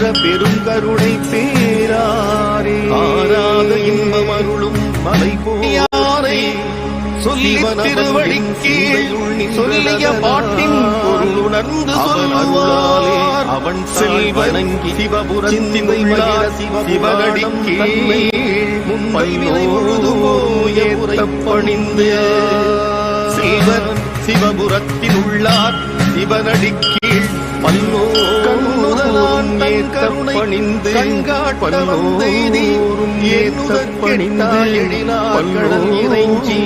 பெருங்கருணை பேராரே. ஆராத இன்பம் அருளும் மலை போயாரை சொல்லி திருவடிக்கு சொல்லிய பாட்டின் பொருள் உணர்ந்து சொல்லுவார். அவன் செல்வனங்கி சிவபுரத்தின் உள்ளார். சிவனடிக்கே முன்பை முழுதுமோய பணிந்து சிவன். சிவபுரத்தில் உள்ளார். சிவனடிக்கீழ் பல்லோ கண்ணுதலான் ஏத்த பணிந்து பல்லோரும் ஏத்த பணிந்து பல்லோரும் இறைஞ்சி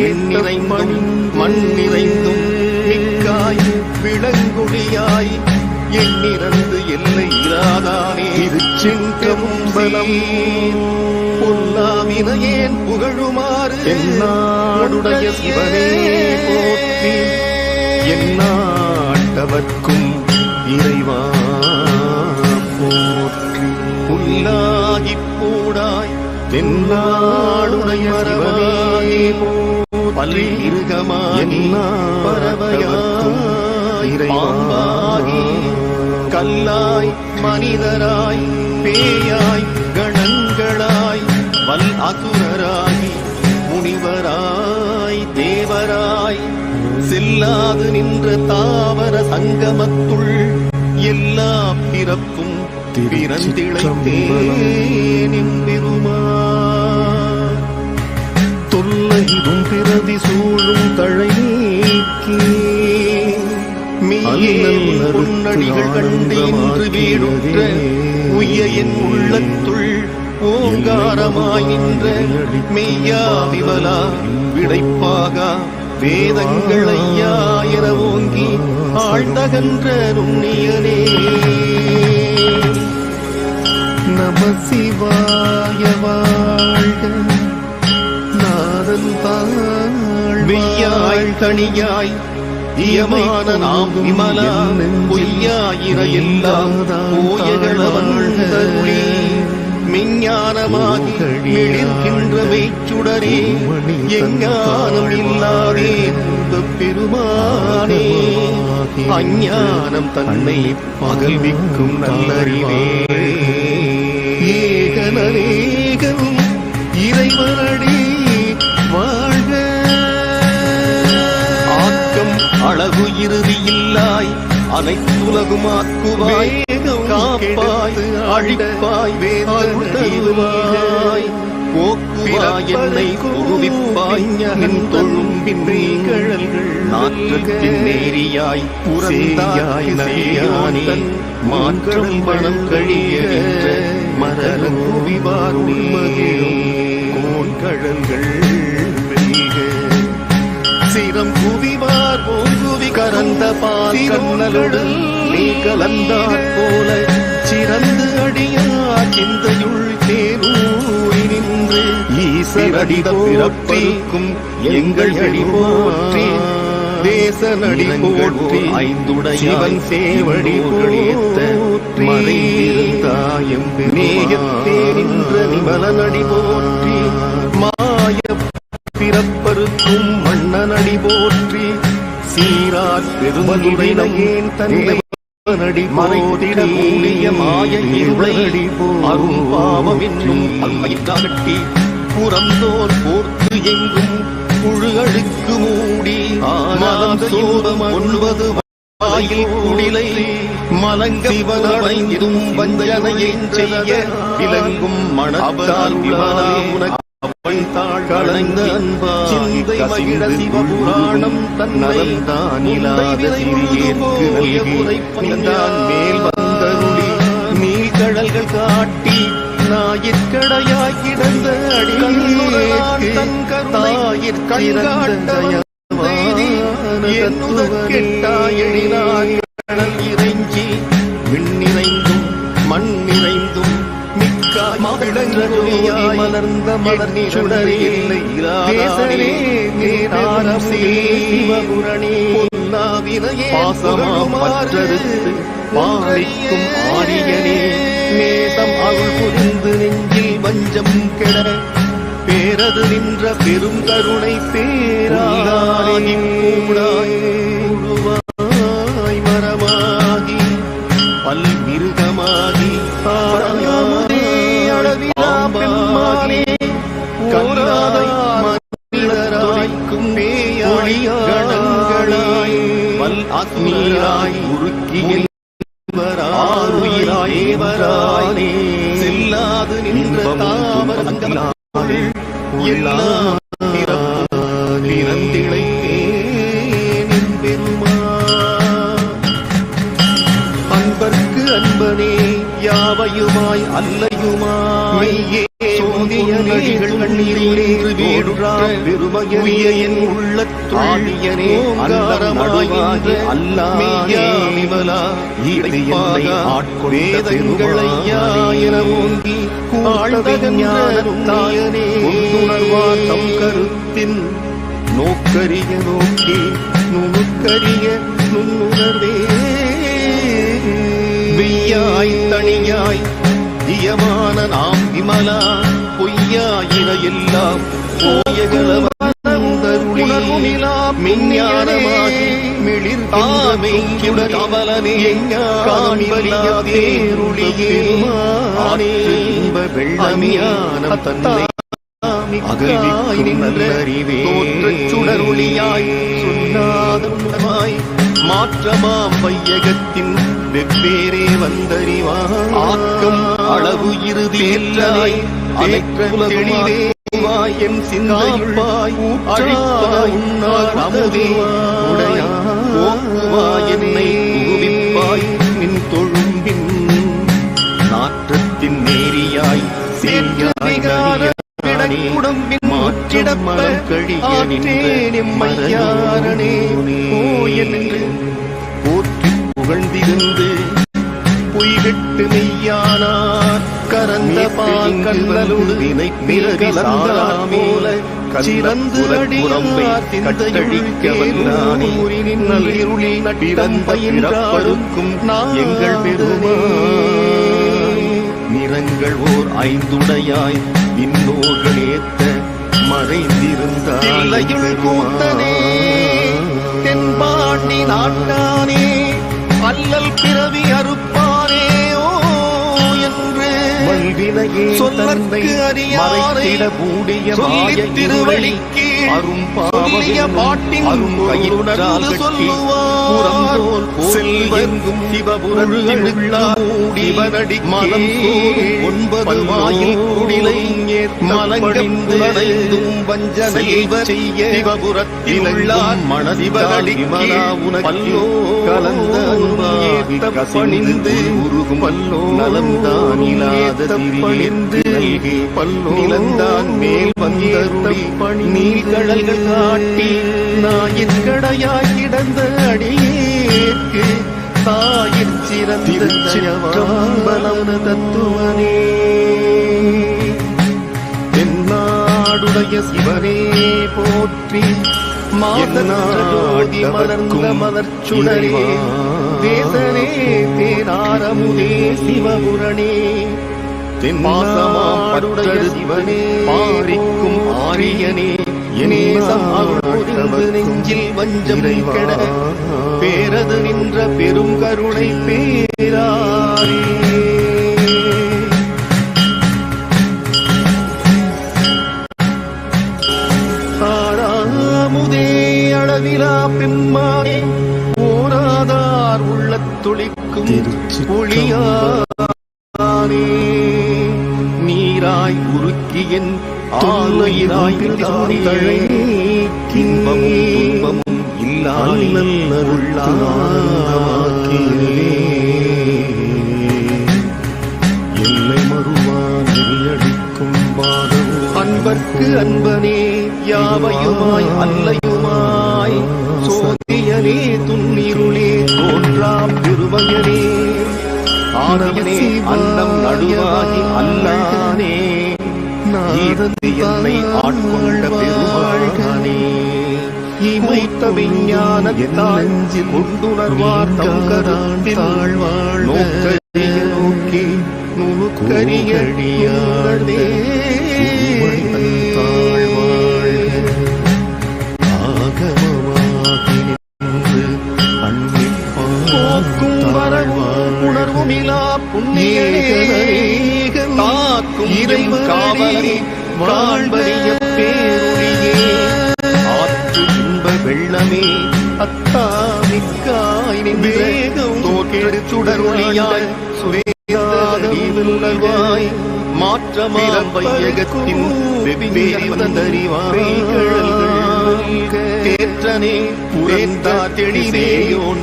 ஏன் நிறைந்தும் மண் நிறைந்தும் மிக்காய் விளங்குடியாய் எண்ணிறந்து எல்லை இராதானே திருச்சிற்றம்பலம் பொல்லாவினையேன் புகழுமாறு என்னாடுடைய சிவனே போற்றி. என்னாட்டவர்க்கும் இறைவா புல்லாகி போடாய் தென்னாடுடைய சிவனே. பள்ளி இருகமாகி பறவையாய் பாம்பாகி கல்லாய் மனிதராய் பேயாய் கணங்களாய் வல் அசுரராகி முனிவராய் தேவராய் செல்லாது நின்ற தாவர சங்கமத்துள் எல்லா பிறப்பும் பிறந்திழைத்தேனின் பெருமாள் தொல்லையும் பிறவி சூழும் தழை நீக்கி பொன்னடிகள் கண்டு இன்று வீடுற்ற உய்ய என் உள்ளத்துள் ஓங்காரமாய் நின்ற மெய்யா விமலா விடைப்பாகா வேதங்களையா என ஓங்கி ஆழ்ந்தகன்ற நுண்ணியனே நம சிவாய வாழ்க நாதன் தாழ் வெய்யாய் தனியாய் இயமான நாம் விமலா பொய்யாயிர எல்லாம் போயகளவன் மெஞ்ஞானமாகி எழுகின்ற மெய்ச்சுடரே எஞ்ஞானம் இல்லாதே பெருமானே. அஞ்ஞானம் தன்னை பகல்விக்கும் நல்லறிவே. அளவு இறுதி இல்லாய் அனைத்துலகும் ஆக்குவாய் காப்பாய் அழிப்பாய் வேதருவாய் போக்குவாய் என்னை புகுவிப்பாய் என் தொழும் பின்னீகழல்கள் நாற்றத்தின் நேரியாய் புறந்தாய் நகையானே மாற்றம் பணம் கழிய மரண குவிவார் உள்மகிழும் கோண்கழல்கள் வெல்க சிரம் குவிவார் ஓங்குவி கரந்த பால் கண்ணலுடல் நீ கலந்தாற் போல சிறந்து அடியா சிந்தையுள் தேரூரி நின்று ஈசரடி பிறப்பிற்கும் எங்கள் அடி போற்றி தேசநடி போற்றி ஐந்துடைய சிவன் சேவடி போற்றி மறைந்திருந்தாயம் நேயத்தே நின்ற நிமலனடி போற்றி. மாய பிறப்பருக்கும் மன்னனடி போற்றி. சீரார் பெருமதுரையின் தன்னை நடி மறைத்திட கூடிய மாய இருளடி அரும் பாவம் என்னும் புறந்தோர் போர்த்து எங்கும் புழு அழுக்கு மூடி மலம் சோதம் ஒன்பது வாயில் குடிலை மலங்க சிவனடைந்தும் வஞ்சனையை செய்ய விளங்கும் மணத்தால் விமலா அவன் தாழ் கலந்த அன்பா சிந்தை மகிழ சிவபுராணம் தன்னலந்தான் இல்லாத சிறியேற்கு உரைப்பந்தான் மேல் வந்தருளி. நீழ்கடல்கள் காட்டி ஞாயிற்கடையாய் கிடந்த கெட்டாயழினாய் கடல் இறைஞ்சி விண்ணிறைந்தும் மண் நிறைந்தும் மிக்காய் விளங்குடியாய் மலர்ந்த மலர் சுடரே தேசரே நேதாரம் சிவபுரணி. பொன்னாவினையே பாசமாம் பற்றறுத்து பாலிக்கும் ஆரியனே நேசம் அருள் புரிந்து நெஞ்சில் வஞ்சம் கெட. பேரது நின்ற பெரும் கருணை பேராய் நீராய் உருக்கியில் ஆறுயிராய் ஏவரானே. செல்லாது நின்ற தாமர சங்கலாள் பெருமைய என் உள்ளத்துள்ளியனே அந்தரமாய் அல்லாமே விமலா இடைப்பாக வேதங்களையா என ஓங்கி ஆழ்ந்தகஞானத்தாயனே உணர்வார் தம் கருத்தின் நோக்கரிய நோக்கி நுணுக்கரிய நுண்ணுணர்வே. வெய்யாய் தனியாய் தியமான நாம் விமலா. பொய்யாயின எல்லாம் மிஞ்ஞானமாகி மிளிர் தாமை கமலனே காண்பலிய தேருளியே இன்ப வெள்ளமியான தன்னை அகலிக்கும் நல்லறிவே தோற்றச் சுடரொளியாய் சொன்னாதமாய் மாற்றமாம் வையகத்தின் வெவ்வேறே வந்தறிவாய் ஆக்கம் அளவு இறுதி எல்லாய் தெளிவே. என் சிந்தாய்ப்பாய் அழிப்பாய் உன்னார் அமுதே. உடையாய் என்னை புகுவிப்பாய் நின் தொழும்பின் நாற்றத்தின் நேரியாய் சேயாய் குடம்பின் மாற்றிடப்ப மையாரனே ஓயனங்கள் போற்றி புகழ்ந்திருந்து பொய்கெட்டு மெய்யானார். கரந்த பால் பிறகு போல சிறந்து அடியார் கட்டழிக்க வல்லானே நல்லிருளி நட்டிரம்பயின்றாருக்கும் எங்கள் பெருமான் நிறங்கள் ஓர் ஐந்துடையாய் விண்ணோர்கள் ஏத்த மறைந்திருந்தாயுள் கூத்தனே தென்பாண்டி நாட்டானே அல்லல் பிறவி அறுப்பானே வல்வினையே தன்னை மறைத்திட மூடிய மாய திருவழிக்கு பாவலிய பாட்டின் கட்டி புறந்தோல் செல்வெங்கும் மூடிவனடி மலம் ஒன்பது வாயில் குடிலை மலங்கடிந்து அடைந்தும் வஞ்சனை செய்ய சிவபுரத்தில் உள்ளார். மனதிவரடி மலா உனக்கல்லோ கலந்த பணிந்து உருகும் பல்லோ நலம்தான் இல்லாத பணிந்து பல்லோ நிலந்தான் மேல் வந்தருளி பணி நீர்கடல்கள் காட்டி நாயின் கடையாய் கிடந்த அடியேற்கு தாயிற் சிறந்த சிற்றம்பலம் தத்துவனே. தென்னாடுடைய சிவனே போற்றி மாதனாடி மலர்ந்த மலர்ச்சுடரே. தேசனே தேனாரமுதே சிவபுரணே. தென்மாசமாடுடைய சிவனே பாரிக்கும் ஆரியனே. நெஞ்சில் வஞ்சம் கெட பேரது நின்ற பெரும் கருணை பேராரே. ஆறாமுதே அளவிலா பெம்மானே. ஓராதார் உள்ளத் துளிக்கும் ஒளியானே. உருக்கியன் ஆளுயிராய் தழை இன்பமும் துன்பமும் இல்லாய் எல்லை மறுவான் நெறியடிக்கும் பாதம் அன்பர்க்கு அன்பனே யாவையுமாய் அல்லையுமாய்? சோதியனே துன்னிருளே தோன்றாம் திருவயனே. ஆனவனே அன்னம் நடுவாகி அல்லானே. ஈர்த்து என்னை ஆட்கொண்ட பெருமாழ்கனே இமைத்த விஞ்ஞானத்தால் கொண்டுணர்வார் தம் கருத்தில்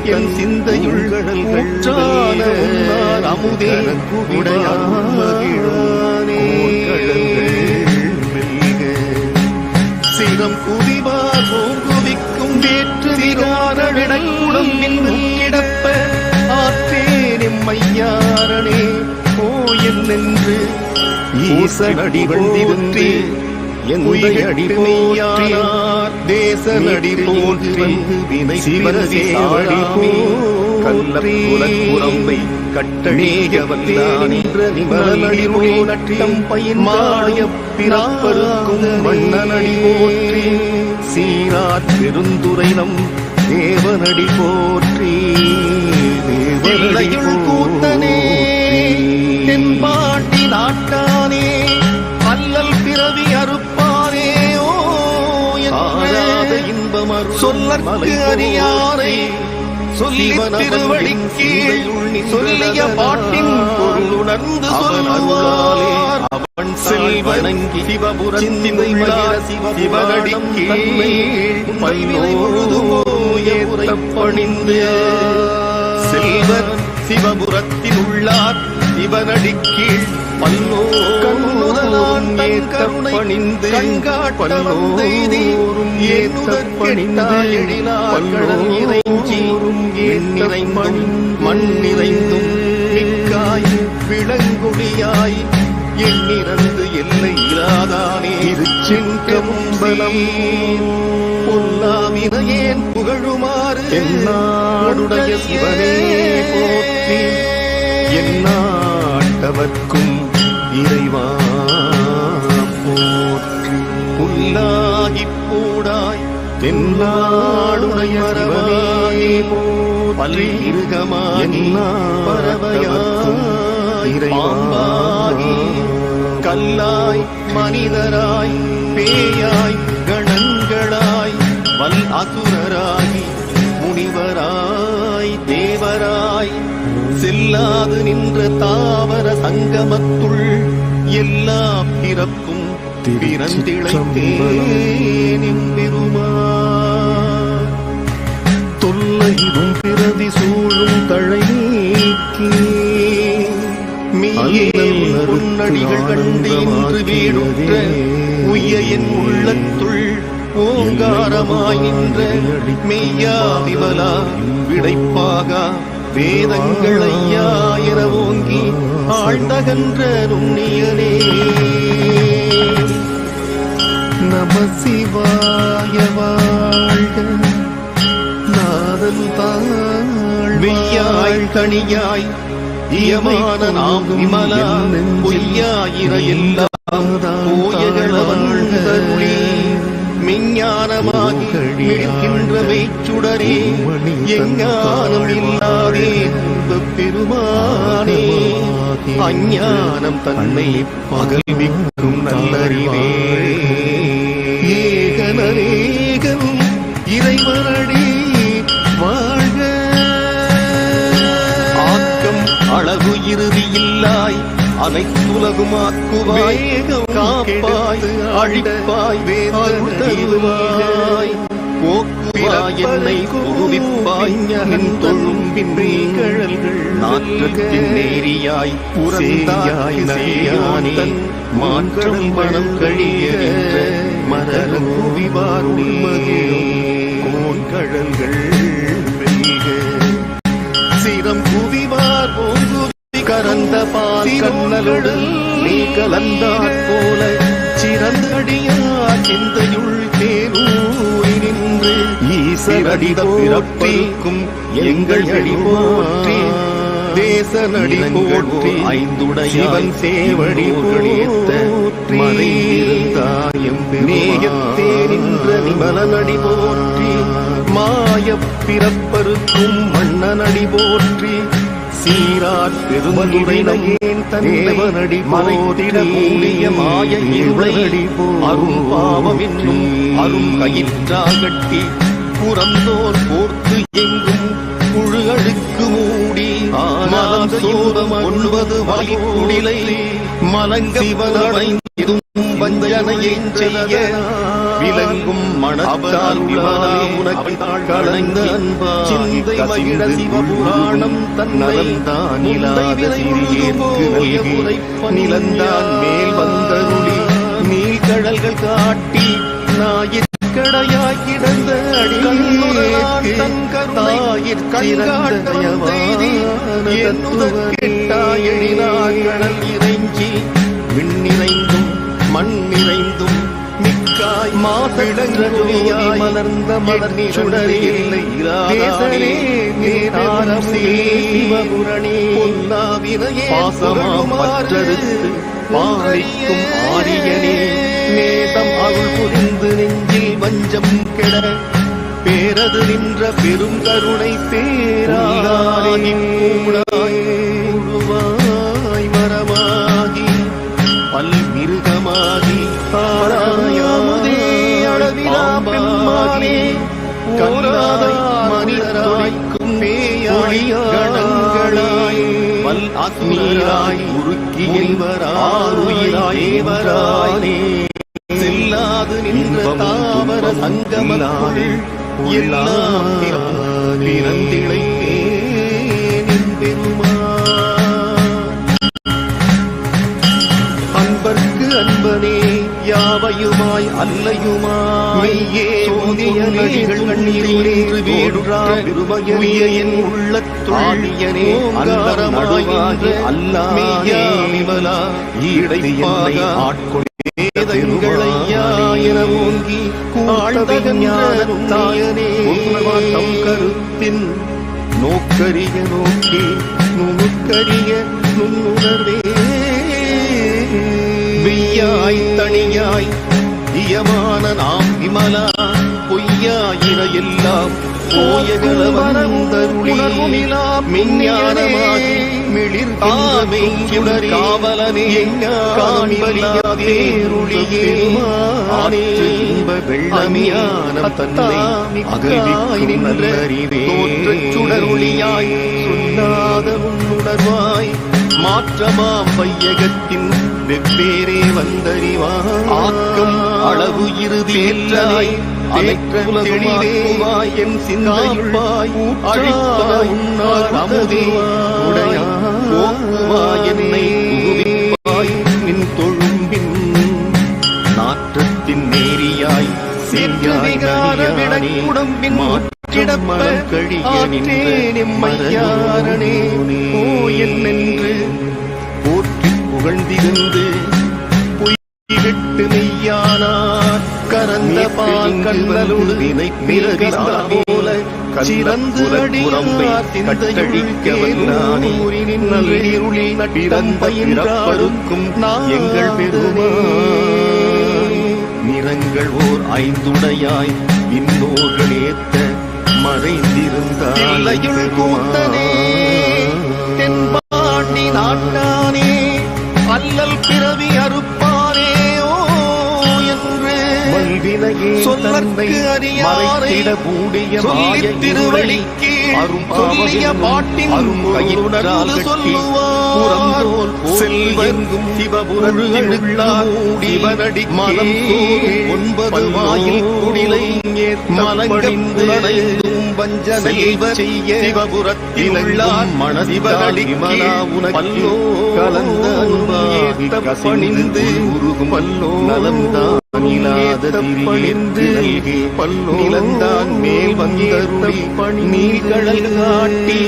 என் சிந்தையுள் உன்னார் அமுதே உடையான் சிரம் குவிவார் பூங்குவிக்கும் வேற்று விகாரவிடக்குடம் கிடப்ப ஆற்றேன் எம்மையாரனே கோயில் நின்று. ஈசனடி வந்திருந்து எந்தையடி போற்றினார் தேசனடி போற்றி வினை நட்டம் பயின் மாய பிறப்பருக்கும் மன்னனடி போற்றி. சீரார் பெருந்துரைனம் தேவனடி போற்றி. தேவனடி கூத்தனே. தென்பாண்டி நாட்டானே சொல்லற்கு அறியாரை சொல்லி திருவடிக்கு சொல்லிய பாட்டின் பொருள் உணர்ந்து சொல்லுவார். அவன் செல்வனங்கி சிவபுரத்தின் சிவனடிக்கு பணிந்து செல்வர் சிவபுரத்தில் உள்ளார். சிவனடி கீழ் பல்லோ கண்ணுதலான் ஏத்த பணிந்து பணிந்து பல்லோரும் இறைஞ்சியும் நிறைந்தும் மண் நிறைந்தும் மிக்காய் விளங்குடியாய் எண்ணிறந்து எல்லை இராதானே. திருச்சிற்றம்பலம் பொல்லாவினையேன் புகழுமாறு என்னாடுடைய சிவனே போற்றி. எந்நாட்டவர்க்கும் இறைவா போற்றி புல்லாகி பூடாய் தென்னாடுடைய சிவனே பலி இருகமாய் பறவையாய் கல்லாய் மனிதராய் பேயாய் கணங்களாய் வல் அசுரராகி முனிவராய் தேவராய் செல்லாது நின்ற தாவர சங்கமத்துள் எல்லா பிறப்பும் பிறந்திழைத்தேனின் பெருமான் தொல்லையும் பிறதி சூழும் தழை நீக்கி மீயே பொன்னடிகள் கண்டு இன்று வீடுற்ற உய்ய என் உள்ளத்துள் ஓங்காரமாய் நின்ற மெய்யா விமலா விடைப்பாகா. வேதங்கள் ஐயா என ஓங்கி ஆழ்ந்தகன்ற நுண்ணியனே நம சிவாய வாழ்க நாதன் தாழ் வெய்யாய் கணியாய் இயமான நாம் விமலா பொய்யாயிர எல்லாம் போயகளவன்றருளி மெஞ்ஞானமாகி மிழ்கின்ற மெய்ச்சுடரே எஞ்ஞானம் இல்லாதே பெருமானே அஞ்ஞானம் தன்னை பகல்விக்கும் நல்லறிவே. ஏகனரேகன் இறைவனடி இல்லாய் அனைத்துலகும் காப்பாய் அழிப்பாய் வேதருவாய் போக்குவாய் என்னை புகுவிப்பாய் நின் தொழும் பின்கழல்கள் நாற்றத்தின் நேரியாய் புறந்தாய் நகையானே மாற்றம் பணம் கழிய நின்ற மரலும் கோன் கழல்கள் சிரம் குவிவார் போங்கு கரந்த பால் கண்ணலுடன் நீ கலந்தாற் போல சிறந்தடியா சிந்தையுள் தேனூரி நின்று ஈசரடித பிறப்பிக்கும் எங்கள் போற்றி தேச நடி போற்றி ஐந்துடைய சிவன் சேவடி போற்றி மறைந்தாயம் நேயத்தே நின்ற நிமலனடி போற்றி மாயப் பிறப்பருக்கும் மன்னனடி போற்றி சீரார் பெருமதுரைனேன் தேவனடி மறைத்திட கூடிய மாய இருளடி அரும் பாவம் என்னும் அரும் கயிற்றாகட்டி புறந்தோர் போர்த்து எங்கும் புழு அழுக்கு மூடி மலம் சோதம் ஒன்பது வலிக்குடிலை மலங்கவனைந்தும் வஞ்சனையை செய்ய விளங்கும் மனத்தால் உனக்கு கலந்த சிந்தை மகிழ சிவபுராணம் தன்னலந்தான் இல்லாத சிறியேற்கு நல்கி நிலந்தான் மேல் வந்தருளி நீழ்கடல்கள் காட்டி நாயிற்கடையாய் கிடந்த தாயிற் எழிலார் கடல் இறைஞ்சி விண்ணிறைந்தும் மண் நிறைந்தும் மிக்காய் மாசடங்கியாய் மலர்ந்த மலர் சுடரில்லை சிவபுரணி பொன்னாவினையே பாசமாம் பற்றறுத்து பாரிக்கும் ஆரியனே நேசம் அருள் புரிந்து நெஞ்சில் வஞ்சம் கெட பேரது நின்ற பெரும் கருணை பேராய் உருக்கி ஆறுயிராய் தேவரானே செல்லாது நின்ற தாவர சங்கமலாள் எல்லாம் பிறந்திழைத்தேன் அல்லையுமாய். சோதிய நதிகள் கண்ணீரே வேடுறா பெருமைய என் உள்ளத்துள்ளியனே அந்தரமாய் அல்லாமையா விமலா ஈடைப்பாக ஆட்கொள் வேதங்களையாயிர ஓங்கி கூழ்த்தகஞானத்தாயனே தம் கருத்தின் நோக்கரிய நோக்கி நுணுக்கரிய நுண்ணுணர்வே. வெய்யாய் தனியாய் நியமான நாம் விமலா பொய்யாயின எல்லாம் போயகலவந்தருளிலா மிஞ்ஞானமாகி மிளிர் ஆமை காவலனே வெள்ளமியான தன்னை அகழ்விக்கும் நல்லறிவே. சுடருளியாய் சொல்லாத உன்னுணர்வாய். மாற்றமாம் வையகத்தின் வெவ்வேறே வந்தறிவாய். ஆக்கம் அளவு இறுதியேற்றாய். தெளிவாய் என் சிந்தாய்ப்பாய் அழிப்பாய் உன்னார் அமுதே. உடையாய் என்னை. புகுவிப்பாய் நின் தொழும்பின் நாற்றத்தின் நேரியாய். குடம்பின் மாற்றிடப்ப கழிய நிம்மையாரனே ஓ என்னென்று. போற்றி புகழ்ந்திருந்து பொய்கெட்டு மெய்யானார் கரந்த பால் பிறவி போல சிறந்து அடியார் கட்டழிக்க வல்லானூரினின் நல்லிருளி பிறந்தயின்றாருக்கும் எங்கள் பெருமான் நிறங்கள் ஓர் ஐந்துடையாய் இன்னோர்கள் ஏத்த மறைந்திருந்தாயுள் கூத்தனே தென்பாண்டி நாட்டானே. அல்லல் பிறவி சொல்லற்கு அறியாரை. சொல்லித் திருவடிக்கு சொல்லிய பாட்டின் கட்டி புறந்தோல் செல்வெங்கும் சிவனடி மலம் ஒன்பது வாயில் குடிலை மலங்கடிந்து வஞ்சனை செய்ய சிவபுரத்தினுள்ளார் மனசிவனடி மலா உனக்கு கலந்த அன்பாகி கசிந்து உருகும் நலம்தான். பணிந்து பல்லோ நிலந்தான் மேல் பணி நீழ்கடல் காட்டி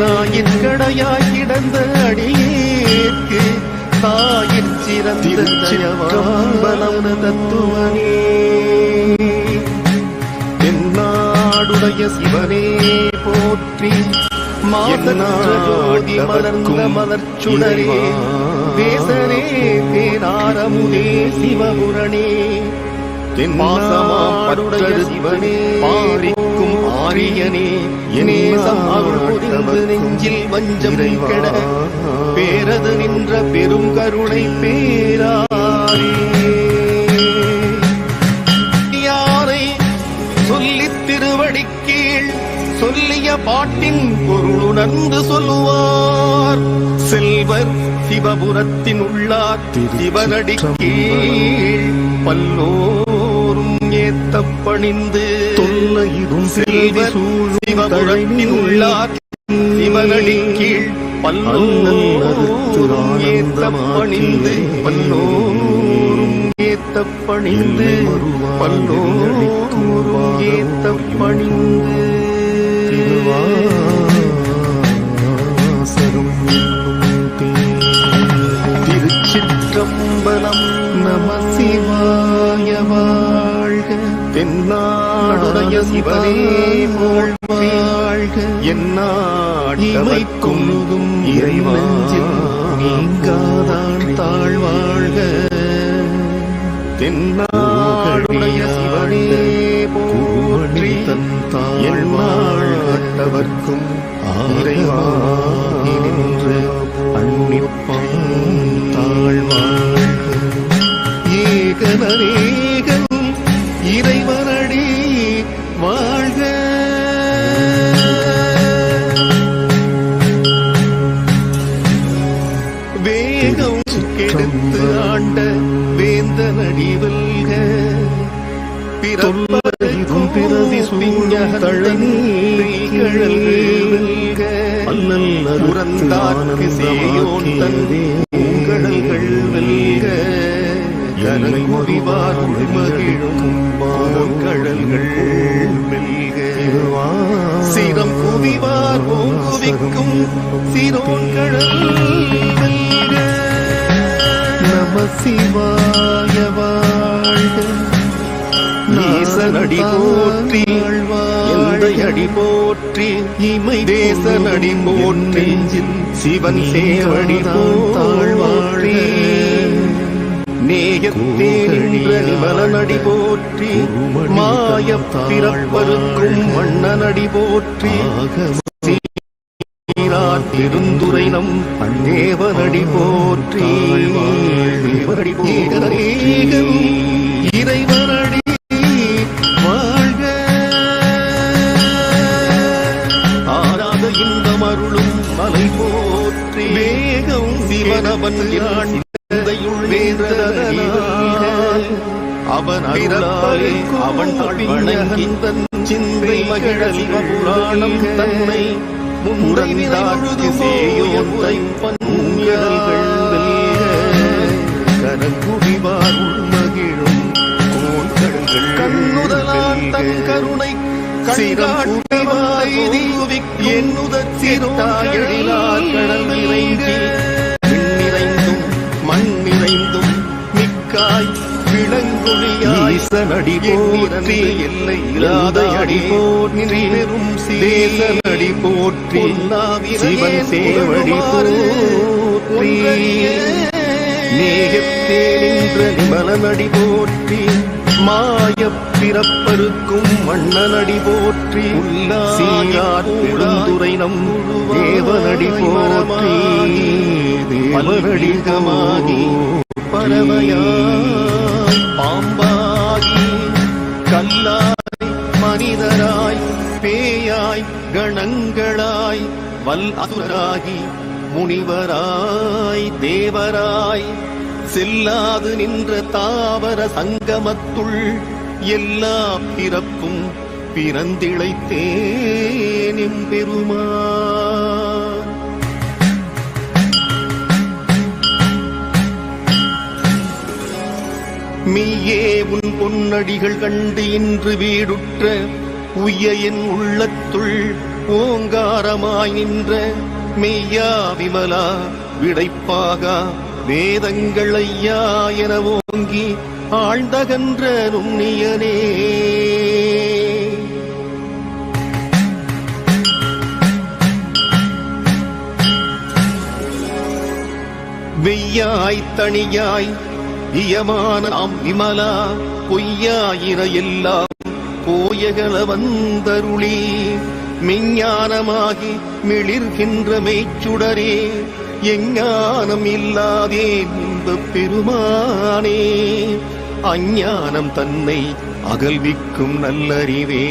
நாயிற்கடையாய் கிடந்த அடியேற்கு தாயிற் சிறந்த தயவாம்பலம் தத்துவனே. தென்னாடுடைய சிவனே போற்றி ஜோதி மலர்ந்த மலர்ச்சுடரே. தேசனே தேனாரமுதே சிவபுரணே. தென்மாசமாடுடைய சிவனே பாரிக்கும் ஆரியனே நேசம் அருள் புரிந்து நெஞ்சில் வஞ்சம் கெட. பேரது நின்ற பெரும் கருணை பேராரே. யாரை சொல்லித் திருவடி பாட்டின் பொருளுணர்ந்து சொல்லுவார். செல்வர் சிவபுரத்தின் உள்ளார் சிவனடி கீழ் பல்லோரும் ஏத்தப் பணிந்து தொல்லையிரும் செல்வர் சிவபுரத்தின் உள்ளார் சிவனடி கீழ் பல்லோரும் ஏத்தப் பணிந்து பல்லோரும் ஏத்தப் பணிந்து பல்லோரும். திருச்சிற்றம்பலம் நம சிவாய வாழ்க தென்னாடுடைய சிவனே வாழ்க. என்னாட்டைக்கும் இறைவா நீங்காதான் தாழ்வாழ்க. தென்னாடுடைய சிவனே போற்றி தன் என்னாட்டவர்க்கும் இறைவா நின்று அன்னிப்பான் தாழ்வாழ்க. ஏகனரேகன் இறைவனடி தொல்லையும் பிரதி சூழும் அல்லல் சேயோன் வெல்க முறிவார் மகிழும் வெல்க சிரம் குவிவார் பூங்குவிக்கும் சிரோன்கடல் வெல்க நம சிவாயவா ஈசனடி போற்றி எந்த அடி போற்றி இமை தேசனடி போற்றி சிவன் சேவடி போற்றி. நேயத்தே நின்ற நிமலனடி போற்றி மாய பிறப்பருக்கும் மன்னனடி போற்றி. சீரார் பெருந்துரை நம் தேவனடி போற்றி. தேவனடி அருளும் மலை போற்றி வேகம் சிவனவன் யாண்டையுள் வேந்தனால் அவன் அருளாலே அவன் வணங்கி தன் சிந்தை மகிழ சிவபுராணம் தன்னை முன்றைவிதாக்கு சேயோத்தை பன்முயல்கள் உள்மகிழும் கண்ணுதலால் தன் கருணை கண்காட்டுவாய் என்னுதற் சிறுதாயழிலார் கடல் நிறைந்து விண்ணிறைந்தும் மண் நிறைந்தும் மிக்காய் விளங்குழியாய் ஈசனடி போற்றி எல்லை இல்லாத அடி போற்றி பெரும் தேசனடி போற்றி சிவன் சேவடி போற்றி. நேயத்தே நின்ற நிமலனடி போற்றி. மாயப் பிறப்பருக்கும் மன்னனடி போற்றி சீரார் நம் தேவனடி போற்றி தேவனடிகமாகி பறவையாய் பாம்பாகி கல்லாய் மனிதராய் பேயாய் கணங்களாய் வல் அசுராகி முனிவராய் தேவராய் செல்லாது நின்ற தாவர சங்கமத்துள் எல்லா பிறப்பும் பிறந்திழைத்தேனும் பெருமா மெய்யே உன் பொன்னடிகள் கண்டு இன்று வீடுற்ற உய்ய என் உள்ளத்துள் ஓங்காரமாய் நின்ற மெய்யா விமலா விடைப்பாகா வேதங்கள் ஐயா என ஓங்கி ஆழ்ந்தகன்ற நுண்ணியனே வெய்யாய் தனியாய் இயமான நாம் விமலா பொய்யாயிர எல்லாம் போயகல வந்தருளி. மெஞ்ஞானமாகி மிளிர்கின்ற மெய்ச்சுடரே எஞ்ஞானம் இல்லாதேன் இந்த பெருமானே. அஞ்ஞானம் தன்னை அகல்விக்கும் நல்லறிவே.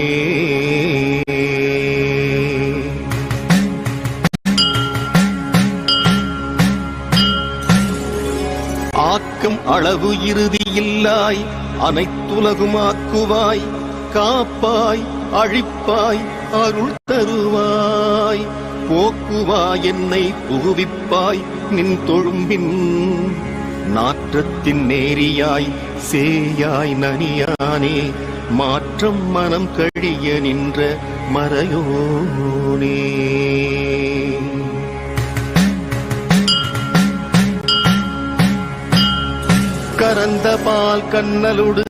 ஆக்கம் அளவு இறுதியில்லாய் அனைத்துலகுமாக்குவாய் காப்பாய் அழிப்பாய் அருள் தருவாய். போக்குவா என்னை புகுவிப்பாய் நின் தொழும்பின் நாற்றத்தின் நேரியாய் சேயாய் நனியானே மாற்றம் மனம் கழிய நின்ற மறையோனே. கரந்த பால் கண்ணலுடு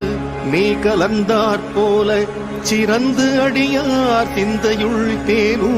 நீ கலந்தாற் போல சிறந்து அடியார் திந்தையுள் தேனூ